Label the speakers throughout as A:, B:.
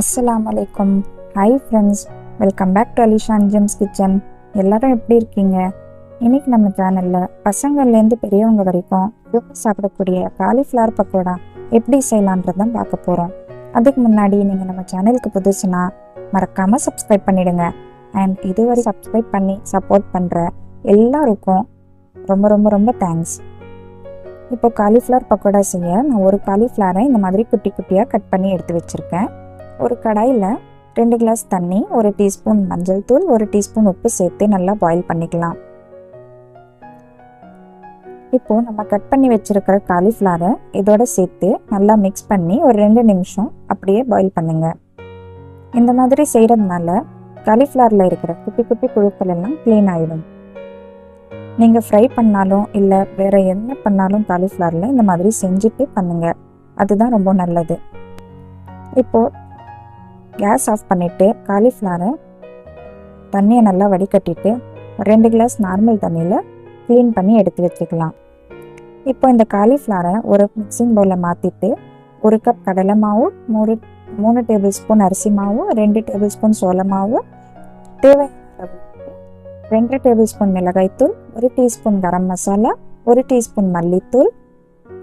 A: அஸ்லாம் அலைக்கும் hi friends welcome back to Alishan gems kitchen எல்லாரும் எப்படி இருக்கீங்க? இன்னைக்கு நம்ம சேனலில் பசங்கள்லேருந்து பெரியவங்க வரைக்கும் விரும்பி சாப்பிடக்கூடிய காலிஃப்ளவர் பக்கோடா எப்படி செய்யலான்றதான் பார்க்க போகிறோம் அதுக்கு முன்னாடி நீங்கள் நம்ம சேனலுக்கு புதுசுனா மறக்காமல் சப்ஸ்கிரைப் பண்ணிடுங்க. அண்ட் இதுவரை சப்ஸ்கிரைப் பண்ணி சப்போர்ட் பண்ணுற எல்லாருக்கும் ரொம்ப ரொம்ப ரொம்ப தேங்க்ஸ் இப்போ காலிஃப்ளவர் பக்கோடா செய்ய நான் ஒரு காலிஃப்ளவரை இந்த மாதிரி குட்டி குட்டியாக கட் பண்ணி எடுத்து வச்சுருக்கேன். ஒரு கடாயில் ரெண்டு கிளாஸ் தண்ணி ஒரு டீஸ்பூன் மஞ்சள் தூள் ஒரு டீஸ்பூன் உப்பு சேர்த்து நல்லா பாயில் பண்ணிக்கலாம். இப்போது நம்ம கட் பண்ணி வச்சுருக்கிற காலிஃப்ளவரை இதோட சேர்த்து நல்லா மிக்ஸ் பண்ணி ஒரு ரெண்டு நிமிஷம் அப்படியே பாயில் பண்ணுங்கள் இந்த மாதிரி செய்கிறதுனால காலிஃப்ளவரில் இருக்கிற குப்பி குப்பி புழுக்கள் எல்லாம் க்ளீன் ஆகிடும் நீங்கள் ஃப்ரை பண்ணாலும் இல்லை வேறு என்ன பண்ணாலும் காலிஃப்ளவரில் இந்த மாதிரி செஞ்சுட்டு பண்ணுங்கள் அதுதான் ரொம்ப நல்லது. இப்போது கேஸ் ஆஃப் பண்ணிவிட்டு காலிஃப்ளவரை தண்ணியை நல்லா வடிகட்டிட்டு ரெண்டு கிளாஸ் நார்மல் தண்ணியில் க்ளீன் பண்ணி எடுத்து வச்சுக்கலாம். இப்போ இந்த காலிஃப்ளவரை ஒரு மிக்சிங் பவுலில் மாற்றிட்டு ஒரு கப் கடலை மாவு மூணு மூணு டேபிள் ஸ்பூன் அரிசி மாவு ரெண்டு டேபிள் ஸ்பூன் சோள மாவு தேவை ரெண்டு டேபிள் ஸ்பூன் மிளகாய்த்தூள் ஒரு டீஸ்பூன் கரம் மசாலா ஒரு டீஸ்பூன் மல்லித்தூள்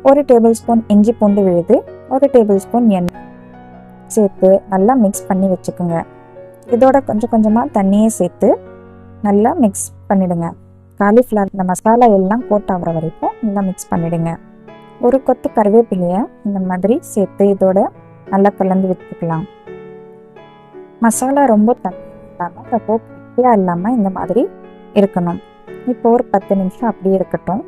A: ஒரு டேபிள் ஸ்பூன் இஞ்சி பூண்டு விழுது ஒரு டேபிள் ஸ்பூன் எண்ணெய். சேர்த்து நல்லா மிக்ஸ் பண்ணி வச்சுக்கோங்க. இதோட கொஞ்சம் கொஞ்சமாக தண்ணியை சேர்த்து நல்லா மிக்ஸ் பண்ணிவிடுங்க காலிஃப்ளவர் இந்த மசாலா எல்லாம் கோட் ஆகிற வரைக்கும் நல்லா மிக்ஸ் பண்ணிவிடுங்க ஒரு கொத்து கருவேப்பிலையை இந்த மாதிரி சேர்த்து இதோட நல்லா கலந்து விற்றுக்கலாம் மசாலா ரொம்ப தண்ணி இல்லாமல் ரொம்ப கட்டியாக இல்லாமல் இந்த மாதிரி இருக்கணும். இப்போ ஒரு பத்து நிமிஷம் அப்படியே இருக்கட்டும்.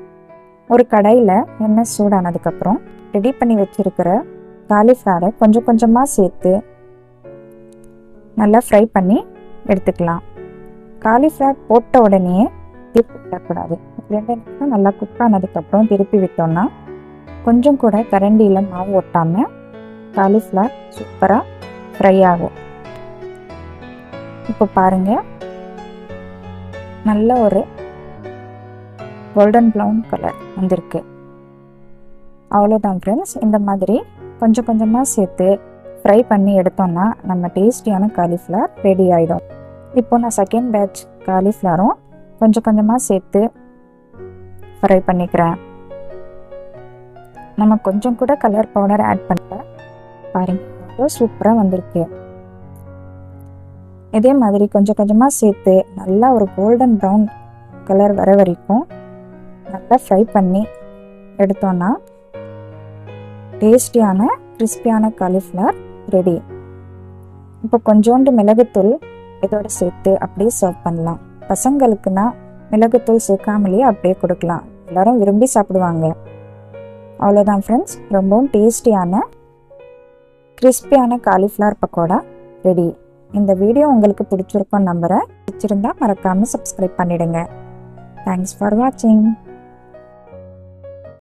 A: ஒரு கடாயில் எண்ணெய் சூடானதுக்கப்புறம் ரெடி பண்ணி வச்சுருக்கிற காலிஃப்ளவரை கொஞ்சம் கொஞ்சமாக சேர்த்து நல்லா ஃப்ரை பண்ணி எடுத்துக்கலாம். காலிஃப்ளவர் போட்ட உடனே திருப்பி விடக்கூடாது. ரெண்டு நிமிஷம் நல்லா குக் ஆனதுக்கப்புறம் திருப்பி விட்டோம்னா கொஞ்சம் கூட கரண்டியில் மாவு ஒட்டாமல் காலிஃப்ளவர் சூப்பராக ஃப்ரை ஆகும். இப்போ பாருங்கள் நல்ல ஒரு கோல்டன் ப்ரௌன் கலர் வந்திருக்கு. அவ்வளோதான் ஃப்ரெண்ட்ஸ் இந்த மாதிரி கொஞ்சம் கொஞ்சமாக சேர்த்து ஃப்ரை பண்ணி எடுத்தோம்னா நம்ம டேஸ்டியான காலிஃப்ளவர் ரெடி ஆகிடும் இப்போ நான் செகண்ட் பேட்ச் காலிஃப்ளவரும் கொஞ்சம் கொஞ்சமாக சேர்த்து ஃப்ரை பண்ணிக்கிறேன். நம்ம கொஞ்சம் கூட கலர் பவுடர் ஆட் பண்ணல. பாருங்க சூப்பராக வந்திருக்கு. இதே மாதிரி கொஞ்சம் கொஞ்சமாக சேர்த்து நல்லா ஒரு கோல்டன் ப்ரௌன் கலர் வர வரைக்கும் நல்லா ஃப்ரை பண்ணி எடுத்தோன்னா டேஸ்டியான கிறிஸ்பியான காலிஃப்ளவர் ரெடி இப்போ கொஞ்சோண்டு மிளகுத்தூள் இதோட சேர்த்து அப்படியே சர்வ் பண்ணலாம். பசங்களுக்குன்னா மிளகுத்தூள் சேர்க்காமலேயே அப்படியே கொடுக்கலாம். எல்லாரும் விரும்பி சாப்பிடுவாங்க. அவ்வளோதான் ஃப்ரெண்ட்ஸ் ரொம்பவும் டேஸ்டியான கிறிஸ்பியான காலிஃப்ளவர் பக்கோடா ரெடி இந்த வீடியோ உங்களுக்கு பிடிச்சிருக்கோம் நம்புகிறேன் பிடிச்சிருந்தா மறக்காமல் சப்ஸ்கிரைப் பண்ணிவிடுங்க தேங்க்ஸ் ஃபார் வாட்சிங்